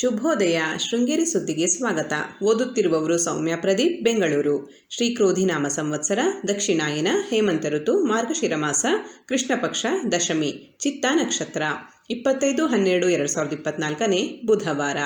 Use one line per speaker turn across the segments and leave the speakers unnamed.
ಶುಭೋದಯ, ಶೃಂಗೇರಿ ಸುದ್ದಿಗೆ ಸ್ವಾಗತ. ಓದುತ್ತಿರುವವರು ಸೌಮ್ಯ ಪ್ರದೀಪ್, ಬೆಂಗಳೂರು. ಶ್ರೀ ಕ್ರೋಧಿನಾಮ ಸಂವತ್ಸರ, ದಕ್ಷಿಣಾಯನ, ಹೇಮಂತ ಋತು ಮಾರ್ಗಶಿರ ಮಾಸ ಕೃಷ್ಣ ಪಕ್ಷ, ದಶಮಿ, ಚಿತ್ತ ನಕ್ಷತ್ರ. ಇಪ್ಪತ್ತೈದು, ಹನ್ನೆರಡು, ಎರಡು ಸಾವಿರದ ಇಪ್ಪತ್ನಾಲ್ಕನೇ ಬುಧವಾರ.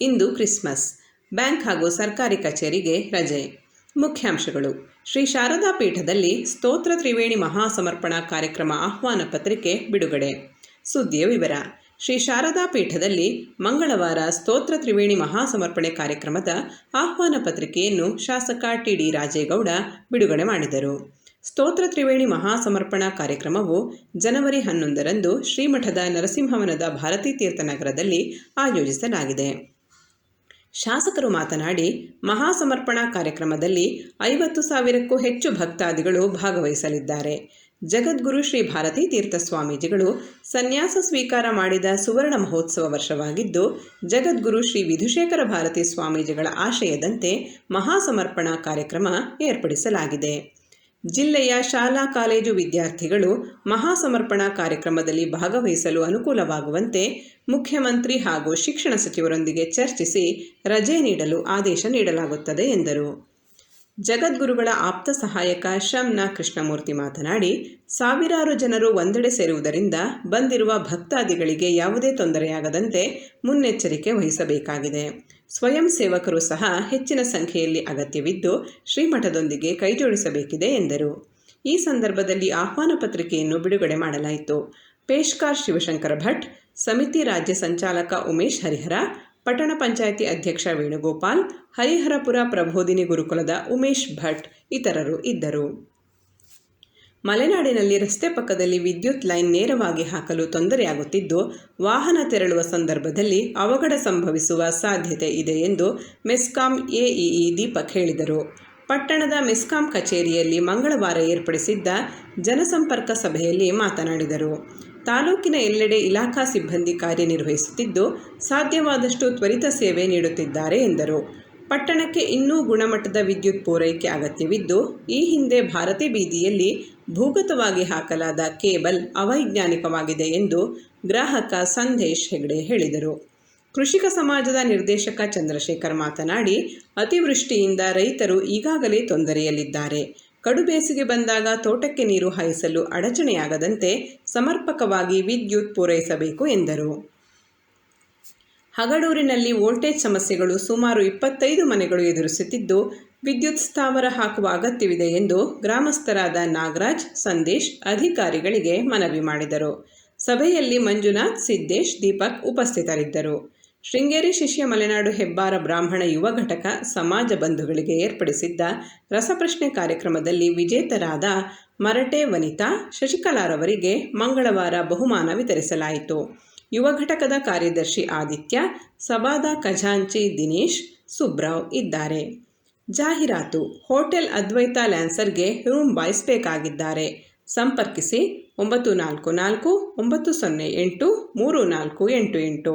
ಇಂದು ಕ್ರಿಸ್ಮಸ್. ಬ್ಯಾಂಕ್ ಹಾಗೂ ಸರ್ಕಾರಿ ಕಚೇರಿಗೆ ರಜೆ. ಮುಖ್ಯಾಂಶಗಳು. ಶ್ರೀ ಶಾರದಾ ಪೀಠದಲ್ಲಿ ಸ್ತೋತ್ರ ತ್ರಿವೇಣಿ ಮಹಾಸಮರ್ಪಣಾ ಕಾರ್ಯಕ್ರಮ ಆಹ್ವಾನ ಪತ್ರಿಕೆ ಬಿಡುಗಡೆ. ಸುದ್ದಿಯ ವಿವರ. ಶ್ರೀ ಶಾರದಾ ಪೀಠದಲ್ಲಿ ಮಂಗಳವಾರ ಸ್ತೋತ್ರ ತ್ರಿವೇಣಿ ಮಹಾಸಮರ್ಪಣೆ ಕಾರ್ಯಕ್ರಮದ ಆಹ್ವಾನ ಪತ್ರಿಕೆಯನ್ನು ಶಾಸಕ ಟಿಡಿ ರಾಜೇಗೌಡ ಬಿಡುಗಡೆ ಮಾಡಿದರು. ಸ್ತೋತ್ರ ತ್ರಿವೇಣಿ ಮಹಾಸಮರ್ಪಣಾ ಕಾರ್ಯಕ್ರಮವು ಜನವರಿ ಹನ್ನೊಂದರಂದು ಶ್ರೀಮಠದ ನರಸಿಂಹವನದ ಭಾರತೀ ತೀರ್ಥನಗರದಲ್ಲಿ ಆಯೋಜಿಸಲಾಗಿದೆ. ಶಾಸಕರು ಮಾತನಾಡಿ, ಮಹಾಸಮರ್ಪಣಾ ಕಾರ್ಯಕ್ರಮದಲ್ಲಿ ಐವತ್ತು ಸಾವಿರಕ್ಕೂ ಹೆಚ್ಚು ಭಕ್ತಾದಿಗಳು ಭಾಗವಹಿಸಲಿದ್ದಾರೆ. ಜಗದ್ಗುರು ಶ್ರೀ ಭಾರತೀ ತೀರ್ಥ ಸ್ವಾಮೀಜಿಗಳು ಸನ್ಯಾಸ ಸ್ವೀಕಾರ ಮಾಡಿದ ಸುವರ್ಣ ಮಹೋತ್ಸವ ವರ್ಷವಾಗಿದ್ದು, ಜಗದ್ಗುರು ಶ್ರೀ ವಿಧುಶೇಖರ ಭಾರತಿ ಸ್ವಾಮೀಜಿಗಳ ಆಶಯದಂತೆ ಮಹಾಸಮರ್ಪಣಾ ಕಾರ್ಯಕ್ರಮ ಏರ್ಪಡಿಸಲಾಗಿದೆ. ಜಿಲ್ಲೆಯ ಶಾಲಾ ಕಾಲೇಜು ವಿದ್ಯಾರ್ಥಿಗಳು ಮಹಾಸಮರ್ಪಣಾ ಕಾರ್ಯಕ್ರಮದಲ್ಲಿ ಭಾಗವಹಿಸಲು ಅನುಕೂಲವಾಗುವಂತೆ ಮುಖ್ಯಮಂತ್ರಿ ಹಾಗೂ ಶಿಕ್ಷಣ ಸಚಿವರೊಂದಿಗೆ ಚರ್ಚಿಸಿ ರಜೆ ನೀಡಲು ಆದೇಶ ನೀಡಲಾಗುತ್ತದೆ ಎಂದರು. ಜಗದ್ಗುರುಗಳ ಆಪ್ತ ಸಹಾಯಕ ಶಂನ ಕೃಷ್ಣಮೂರ್ತಿ ಮಾತನಾಡಿ, ಸಾವಿರಾರು ಜನರು ಒಂದೆಡೆ ಸೇರುವುದರಿಂದ ಬಂದಿರುವ ಭಕ್ತಾದಿಗಳಿಗೆ ಯಾವುದೇ ತೊಂದರೆಯಾಗದಂತೆ ಮುನ್ನೆಚ್ಚರಿಕೆ ವಹಿಸಬೇಕಾಗಿದೆ. ಸ್ವಯಂ ಸೇವಕರು ಸಹ ಹೆಚ್ಚಿನ ಸಂಖ್ಯೆಯಲ್ಲಿ ಅಗತ್ಯವಿದ್ದು, ಶ್ರೀಮಠದೊಂದಿಗೆ ಕೈಜೋಡಿಸಬೇಕಿದೆ ಎಂದರು. ಈ ಸಂದರ್ಭದಲ್ಲಿ ಆಹ್ವಾನ ಪತ್ರಿಕೆಯನ್ನು ಬಿಡುಗಡೆ ಮಾಡಲಾಯಿತು. ಪೇಶ್ಕಾರ್ ಶಿವಶಂಕರ ಭಟ್, ಸಮಿತಿ ರಾಜ್ಯ ಸಂಚಾಲಕ ಉಮೇಶ್ ಹರಿಹರ ಪಟ್ಟಣ ಪಂಚಾಯಿತಿ ಅಧ್ಯಕ್ಷ ವೇಣುಗೋಪಾಲ್, ಹರಿಹರಪುರ ಪ್ರಬೋಧಿನಿ ಗುರುಕುಲದ ಉಮೇಶ್ ಭಟ್ ಇತರರು ಇದ್ದರು. ಮಲೆನಾಡಿನಲ್ಲಿ ರಸ್ತೆ ಪಕ್ಕದಲ್ಲಿ ವಿದ್ಯುತ್ ಲೈನ್ ನೇರವಾಗಿ ಹಾಕಲು ತೊಂದರೆಯಾಗುತ್ತಿದ್ದು, ವಾಹನ ತೆರಳುವ ಸಂದರ್ಭದಲ್ಲಿ ಅವಘಡ ಸಂಭವಿಸುವ ಸಾಧ್ಯತೆ ಇದೆ ಎಂದು ಮೆಸ್ಕಾಂ ಎಇಇ ದೀಪಕ್ ಹೇಳಿದರು. ಪಟ್ಟಣದ ಮೆಸ್ಕಾಂ ಕಚೇರಿಯಲ್ಲಿ ಮಂಗಳವಾರ ಏರ್ಪಡಿಸಿದ್ದ ಜನಸಂಪರ್ಕ ಸಭೆಯಲ್ಲಿ ಮಾತನಾಡಿದರು. ತಾಲೂಕಿನ ಎಲ್ಲೆಡೆ ಇಲಾಖಾ ಸಿಬ್ಬಂದಿ ಕಾರ್ಯನಿರ್ವಹಿಸುತ್ತಿದ್ದು, ಸಾಧ್ಯವಾದಷ್ಟು ತ್ವರಿತ ಸೇವೆ ನೀಡುತ್ತಿದ್ದಾರೆ ಎಂದರು. ಪಟ್ಟಣಕ್ಕೆ ಇನ್ನೂ ಗುಣಮಟ್ಟದ ವಿದ್ಯುತ್ ಪೂರೈಕೆ ಅಗತ್ಯವಿದ್ದು, ಈ ಹಿಂದೆ ಭಾರತಿ ಬೀದಿಯಲ್ಲಿ ಭೂಗತವಾಗಿ ಹಾಕಲಾದ ಕೇಬಲ್ ಅವೈಜ್ಞಾನಿಕವಾಗಿದೆ ಎಂದು ಗ್ರಾಹಕ ಸಂದೇಶ್ ಹೆಗ್ಡೆ ಹೇಳಿದರು. ಕೃಷಿಕ ಸಮಾಜದ ನಿರ್ದೇಶಕ ಚಂದ್ರಶೇಖರ್ ಮಾತನಾಡಿ, ಅತಿವೃಷ್ಟಿಯಿಂದ ರೈತರು ಈಗಾಗಲೇ ತೊಂದರೆಯಲ್ಲಿದ್ದಾರೆ. ಕಡು ಬೇಸಿಗೆ ಬಂದಾಗ ತೋಟಕ್ಕೆ ನೀರು ಹಾಯಿಸಲು ಅಡಚಣೆಯಾಗದಂತೆ ಸಮರ್ಪಕವಾಗಿ ವಿದ್ಯುತ್ ಪೂರೈಸಬೇಕು ಎಂದರು. ಹಗಡೂರಿನಲ್ಲಿ ವೋಲ್ಟೇಜ್ ಸಮಸ್ಯೆಗಳು ಸುಮಾರು ಇಪ್ಪತ್ತೈದು ಮನೆಗಳು ಎದುರಿಸುತ್ತಿದ್ದು, ವಿದ್ಯುತ್ ಸ್ಥಾವರ ಹಾಕುವ ಅಗತ್ಯವಿದೆ ಎಂದು ಗ್ರಾಮಸ್ಥರಾದ ನಾಗರಾಜ್, ಸಂದೇಶ್ ಅಧಿಕಾರಿಗಳಿಗೆ ಮನವಿ ಮಾಡಿದರು. ಸಭೆಯಲ್ಲಿ ಮಂಜುನಾಥ್, ಸಿದ್ದೇಶ್, ದೀಪಕ್ ಉಪಸ್ಥಿತರಿದ್ದರು. ಶೃಂಗೇರಿ ಶಿಷ್ಯ ಮಲೆನಾಡು ಹೆಬ್ಬಾರ ಬ್ರಾಹ್ಮಣ ಯುವ ಘಟಕ ಸಮಾಜ ಬಂಧುಗಳಿಗೆ ಏರ್ಪಡಿಸಿದ್ದ ರಸಪ್ರಶ್ನೆ ಕಾರ್ಯಕ್ರಮದಲ್ಲಿ ವಿಜೇತರಾದ ಮರಟೆ ವನಿತಾ, ಶಶಿಕಲಾರವರಿಗೆ ಮಂಗಳವಾರ ಬಹುಮಾನ ವಿತರಿಸಲಾಯಿತು. ಯುವ ಘಟಕದ ಕಾರ್ಯದರ್ಶಿ ಆದಿತ್ಯ ಸಬಾದ ಖಜಾಂಚಿ ದಿನೇಶ್, ಸುಬ್ರಾವ್ ಇದ್ದಾರೆ. ಜಾಹೀರಾತು, ಹೋಟೆಲ್ ಅದ್ವೈತ ಲ್ಯಾನ್ಸರ್ಗೆ ರೂಮ್ ಬಾಯ್ಸ್ ಬೇಕಾಗಿದ್ದಾರೆ ಸಂಪರ್ಕಿಸಿ ಒಂಬತ್ತು ನಾಲ್ಕು ನಾಲ್ಕು, ಒಂಬತ್ತು ಸೊನ್ನೆ ಎಂಟು, ಮೂರು ನಾಲ್ಕು ಎಂಟು ಎಂಟು.